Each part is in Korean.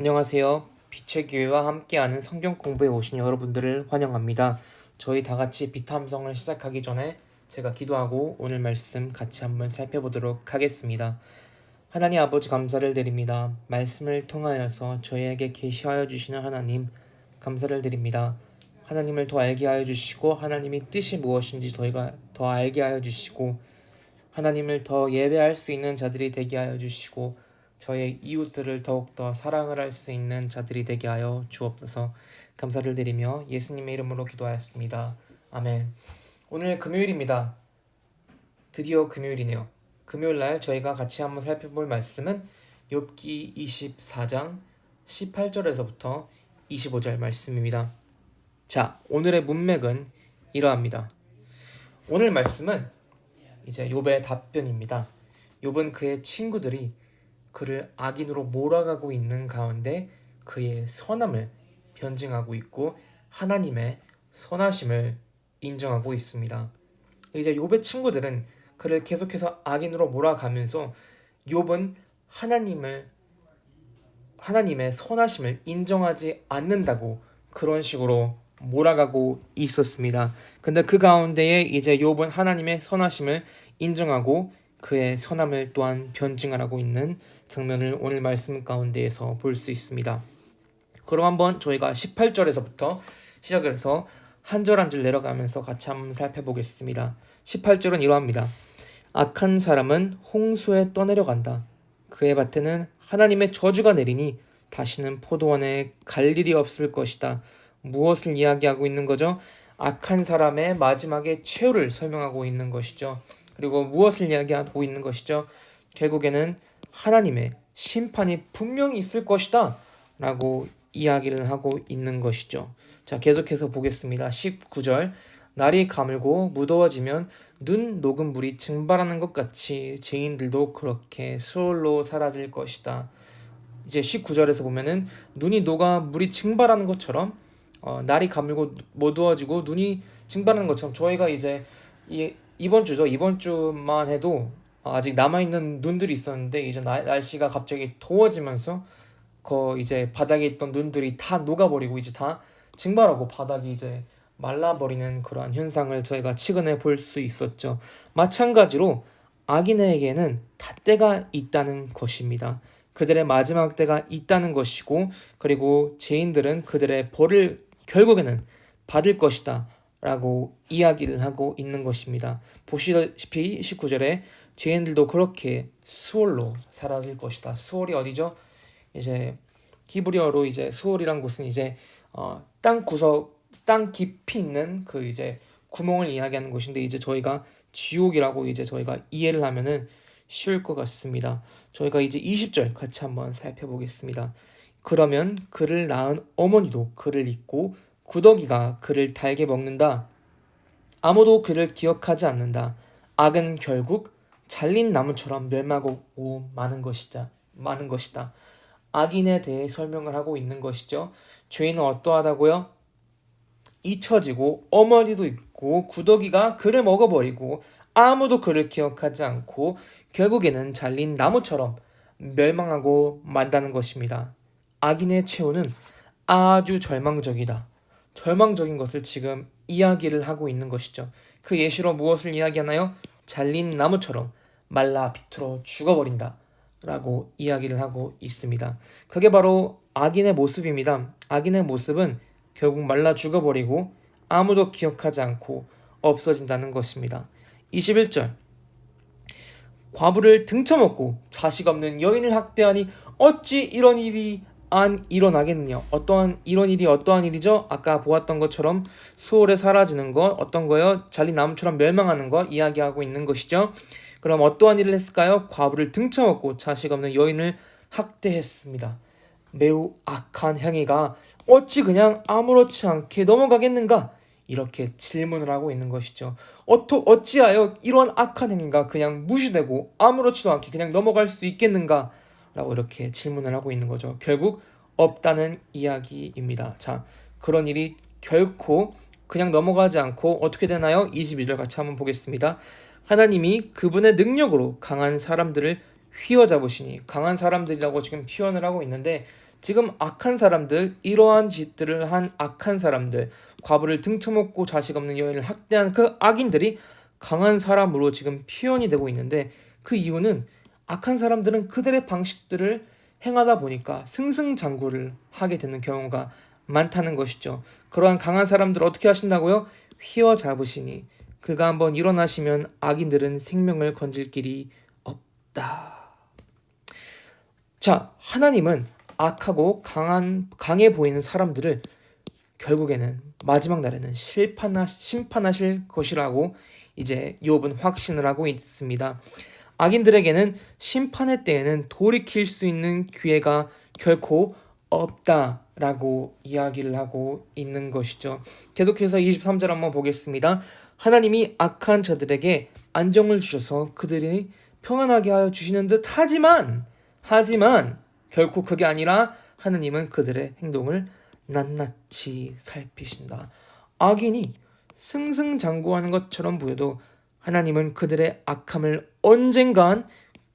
안녕하세요. 빛의 교회와 함께하는 성경 공부에 오신 여러분들을 환영합니다. 저희 다 같이 비탐성을 시작하기 전에 제가 기도하고 오늘 말씀 같이 한번 살펴보도록 하겠습니다. 하나님 아버지 감사를 드립니다. 말씀을 통하여서 저희에게 계시하여 주시는 하나님 감사를 드립니다. 하나님을 더 알게 하여 주시고 하나님이 뜻이 무엇인지 저희가 더 알게 하여 주시고 하나님을 더 예배할 수 있는 자들이 되게 하여 주시고 저의 이웃들을 더욱더 사랑을 할 수 있는 자들이 되게 하여 주옵소서 감사를 드리며 예수님의 이름으로 기도하였습니다. 아멘. 오늘 금요일입니다. 드디어 금요일이네요. 금요일 날 저희가 같이 한번 살펴볼 말씀은 욥기 24장 18절에서부터 25절 말씀입니다. 자, 오늘의 문맥은 이러합니다. 오늘 말씀은 이제 욥의 답변입니다. 욥은 그의 친구들이 그를 악인으로 몰아가고 있는 가운데 그의 선함을 변증하고 있고 하나님의 선하심을 인정하고 있습니다. 이제 욥의 친구들은 그를 계속해서 악인으로 몰아가면서 욥은 하나님을 하나님의 선하심을 인정하지 않는다고 그런 식으로 몰아가고 있었습니다. 근데 그 가운데에 이제 욥은 하나님의 선하심을 인정하고 그의 선함을 또한 변증하고 있는 장면을 오늘 말씀 가운데에서 볼 수 있습니다. 그럼 한번 저희가 18절에서부터 시작을 해서 한 절한절 내려가면서 같이 한번 살펴보겠습니다. 18절은 이러합니다. 악한 사람은 홍수에 떠내려간다. 그의 밭에는 하나님의 저주가 내리니 다시는 포도원에 갈 일이 없을 것이다. 무엇을 이야기하고 있는 거죠? 악한 사람의 마지막에 최후를 설명하고 있는 것이죠. 그리고 무엇을 이야기하고 있는 것이죠? 결국에는 하나님의 심판이 분명히 있을 것이다. 라고 이야기를 하고 있는 것이죠. 자, 계속해서 보겠습니다. 19절. 날이 가물고 무더워지면 눈 녹은 물이 증발하는 것 같이 죄인들도 그렇게 수월로 사라질 것이다. 이제 19절에서 보면은 눈이 녹아 물이 증발하는 것처럼 어, 날이 가물고 어두워지고 눈이 증발하는 것처럼 저희가 이제 이, 이번 주죠. 이번 주만 해도 아직 남아 있는 눈들이 있었는데 이제 날, 날씨가 갑자기 더워지면서 그 이제 바닥에 있던 눈들이 다 녹아버리고 이제 다 증발하고 바닥이 이제 말라버리는 그러한 현상을 저희가 최근에 볼 수 있었죠. 마찬가지로 악인에게는 다 때가 있다는 것입니다. 그들의 마지막 때가 있다는 것이고 그리고 죄인들은 그들의 벌을 결국에는 받을 것이다 라고 이야기를 하고 있는 것입니다. 보시다시피 19절에 죄인들도 그렇게 수월로 사라질 것이다. 수월이 어디죠? 이제 히브리어로 이제 수월이란 곳은 이제 어, 땅 구석 땅 깊이 있는 그 이제 구멍을 이야기하는 것인데 이제 저희가 지옥이라고 이제 저희가 이해를 하면은 쉬울 것 같습니다. 저희가 이제 20절 같이 한번 살펴보겠습니다. 그러면 그를 낳은 어머니도 그를 잊고 구더기가 그를 달게 먹는다. 아무도 그를 기억하지 않는다. 악은 결국 잘린 나무처럼 멸망하고 마는 것이다. 많은 것이다. 악인에 대해 설명을 하고 있는 것이죠. 죄인은 어떠하다고요? 잊혀지고 어머니도 있고 구더기가 그를 먹어버리고 아무도 그를 기억하지 않고 결국에는 잘린 나무처럼 멸망하고 만다는 것입니다. 악인의 최후는 아주 절망적이다. 절망적인 것을 지금 이야기를 하고 있는 것이죠. 그 예시로 무엇을 이야기하나요? 잘린 나무처럼 말라 비틀어 죽어버린다. 라고 이야기를 하고 있습니다. 그게 바로 악인의 모습입니다. 악인의 모습은 결국 말라 죽어버리고 아무도 기억하지 않고 없어진다는 것입니다. 21절 과부를 등쳐먹고 자식 없는 여인을 학대하니 어찌 이런 일이 안 일어나겠느냐? 어떠한 이런 일이 어떠한 일이죠? 아까 보았던 것처럼 수월에 사라지는 것 어떤 거요? 잘린 나무처럼 멸망하는 것 이야기하고 있는 것이죠. 그럼 어떠한 일을 했을까요? 과부를 등쳐먹고 자식 없는 여인을 학대했습니다. 매우 악한 행위가 어찌 그냥 아무렇지 않게 넘어가겠는가? 이렇게 질문을 하고 있는 것이죠. 어토, 어찌하여 이런 악한 행위가 그냥 무시되고 아무렇지도 않게 그냥 넘어갈 수 있겠는가? 라고 이렇게 질문을 하고 있는 거죠. 결국 없다는 이야기입니다. 자, 그런 일이 결코 그냥 넘어가지 않고 어떻게 되나요? 22절 같이 한번 보겠습니다. 하나님이 그분의 능력으로 강한 사람들을 휘어잡으시니 강한 사람들이라고 지금 표현을 하고 있는데 지금 악한 사람들, 이러한 짓들을 한 악한 사람들, 과부를 등쳐먹고 자식 없는 여인을 학대한 그 악인들이 강한 사람으로 지금 표현이 되고 있는데 그 이유는 악한 사람들은 그들의 방식들을 행하다 보니까 승승장구를 하게 되는 경우가 많다는 것이죠. 그러한 강한 사람들 어떻게 하신다고요? 휘어잡으시니 그가 한번 일어나시면 악인들은 생명을 건질 길이 없다. 자, 하나님은 악하고 강한 강해 보이는 사람들을 결국에는 마지막 날에는 실판하, 심판하실 것이라고 이제 욥은 확신을 하고 있습니다. 악인들에게는 심판의 때에는 돌이킬 수 있는 기회가 결코 없다라고 이야기를 하고 있는 것이죠. 계속해서 23절 한번 보겠습니다. 하나님이 악한 자들에게 안정을 주셔서 그들이 평안하게 하여 주시는 듯 하지만 하지만 결코 그게 아니라 하나님은 그들의 행동을 낱낱이 살피신다. 악인이 승승장구하는 것처럼 보여도 하나님은 그들의 악함을 언젠간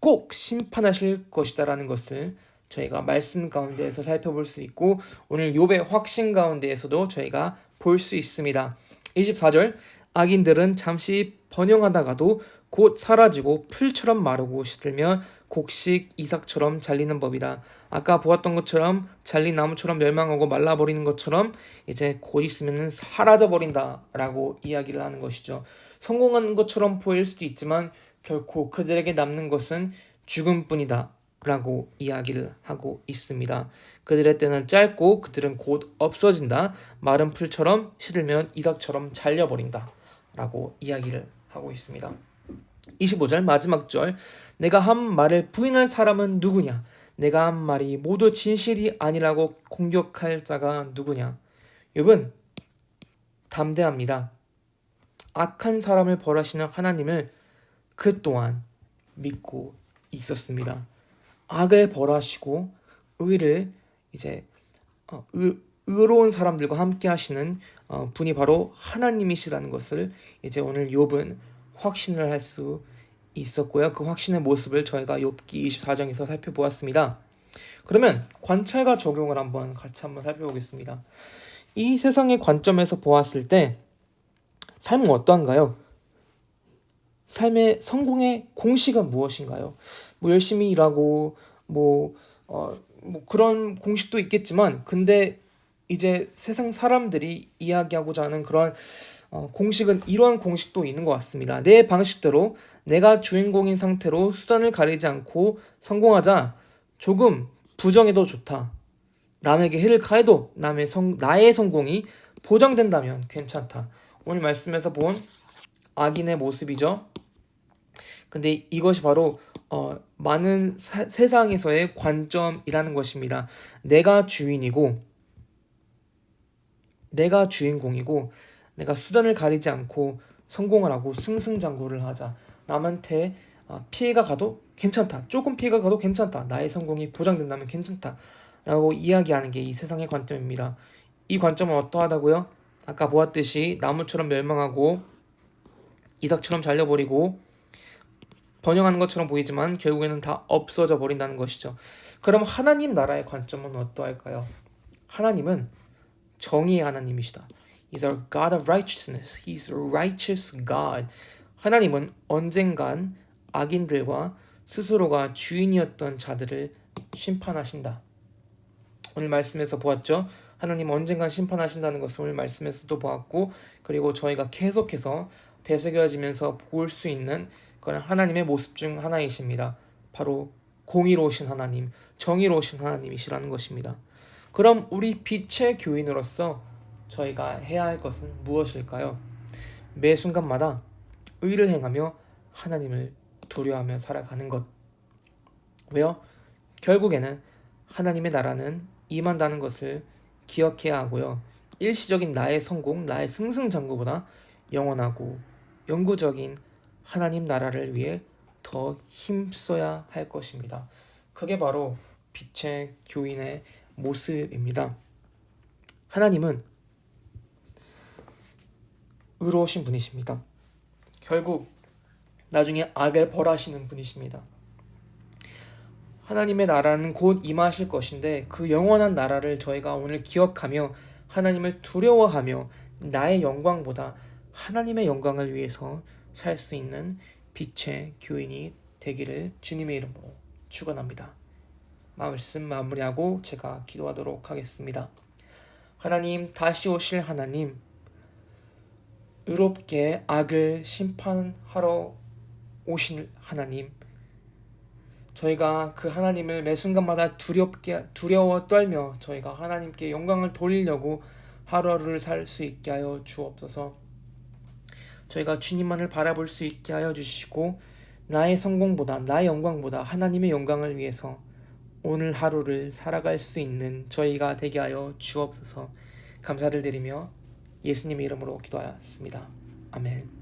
꼭 심판하실 것이다라는 것을 저희가 말씀 가운데에서 살펴볼 수 있고 오늘 욥의 확신 가운데에서도 저희가 볼 수 있습니다. 24절 악인들은 잠시 번영하다가도 곧 사라지고 풀처럼 마르고 시들며 곡식 이삭처럼 잘리는 법이다. 아까 보았던 것처럼 잘린 나무처럼 멸망하고 말라버리는 것처럼 이제 곧 있으면 사라져 버린다라고 이야기를 하는 것이죠. 성공한 것처럼 보일 수도 있지만 결코 그들에게 남는 것은 죽음뿐이다. 라고 이야기를 하고 있습니다. 그들의 때는 짧고 그들은 곧 없어진다. 마른 풀처럼 시들면 이삭처럼 잘려버린다. 라고 이야기를 하고 있습니다. 25절 마지막 절 내가 한 말을 부인할 사람은 누구냐? 내가 한 말이 모두 진실이 아니라고 공격할 자가 누구냐? 욥은 담대합니다. 악한 사람을 벌하시는 하나님을 그 또한 믿고 있었습니다. 악을 벌하시고 의를 이제 어, 의, 의로운 사람들과 함께 하시는 어, 분이 바로 하나님이시라는 것을 이제 오늘 욥은 확신을 할 수 있었고요. 그 확신의 모습을 저희가 욥기 24장에서 살펴보았습니다. 그러면 관찰과 적용을 한번 같이 한번 살펴보겠습니다. 이 세상의 관점에서 보았을 때 삶은 어떠한가요? 삶의 성공의 공식은 무엇인가요? 뭐 열심히 일하고 뭐, 어, 뭐 그런 공식도 있겠지만 근데 이제 세상 사람들이 이야기하고자 하는 그런 어, 공식은 이러한 공식도 있는 것 같습니다. 내 방식대로 내가 주인공인 상태로 수단을 가리지 않고 성공하자 조금 부정해도 좋다. 남에게 해를 가해도 남의 성, 나의 성공이 보장된다면 괜찮다. 오늘 말씀에서 본 악인의 모습이죠. 근데 이것이 바로 어, 많은 사, 세상에서의 관점이라는 것입니다. 내가 주인이고 내가 주인공이고 내가 수단을 가리지 않고 성공을 하고 승승장구를 하자. 남한테 어, 피해가 가도 괜찮다. 조금 피해가 가도 괜찮다. 나의 성공이 보장된다면 괜찮다. 라고 이야기하는 게 이 세상의 관점입니다. 이 관점은 어떠하다고요? 아까 보았듯이 나무처럼 멸망하고 이삭처럼 잘려버리고 번영하는 것처럼 보이지만 결국에는 다 없어져 버린다는 것이죠. 그럼 하나님 나라의 관점은 어떠할까요? 하나님은 정의의 하나님이시다. He's our God of righteousness. He's righteous God. 하나님은 언젠간 악인들과 스스로가 주인이었던 자들을 심판하신다. 오늘 말씀에서 보았죠. 하나님 언젠간 심판하신다는 것을 오늘 말씀에서도 보았고 그리고 저희가 계속해서 되새겨지면서 볼 수 있는 그런 하나님의 모습 중 하나이십니다. 바로 공의로우신 하나님, 정의로우신 하나님이시라는 것입니다. 그럼 우리 빛의 교인으로서 저희가 해야 할 것은 무엇일까요? 매 순간마다 의를 행하며 하나님을 두려워하며 살아가는 것. 왜요? 결국에는 하나님의 나라는 임한다는 것을 기억해야 하고요. 일시적인 나의 성공, 나의 승승장구보다 영원하고 영구적인 하나님 나라를 위해 더 힘써야 할 것입니다. 그게 바로 빛의 교인의 모습입니다. 하나님은 의로우신 분이십니다. 결국 나중에 악을 벌하시는 분이십니다. 하나님의 나라는 곧 임하실 것인데 그 영원한 나라를 저희가 오늘 기억하며 하나님을 두려워하며 나의 영광보다 하나님의 영광을 위해서 살 수 있는 빛의 교인이 되기를 주님의 이름으로 축원합니다. 말씀 마무리하고 제가 기도하도록 하겠습니다. 하나님 다시 오실 하나님 의롭게 악을 심판하러 오신 하나님 저희가 그 하나님을 매 순간마다 두렵게 두려워 떨며 저희가 하나님께 영광을 돌리려고 하루하루를 살 수 있게 하여 주옵소서. 저희가 주님만을 바라볼 수 있게 하여 주시고 나의 성공보다 나의 영광보다 하나님의 영광을 위해서 오늘 하루를 살아갈 수 있는 저희가 되게 하여 주옵소서. 감사를 드리며 예수님의 이름으로 기도하였습니다. 아멘.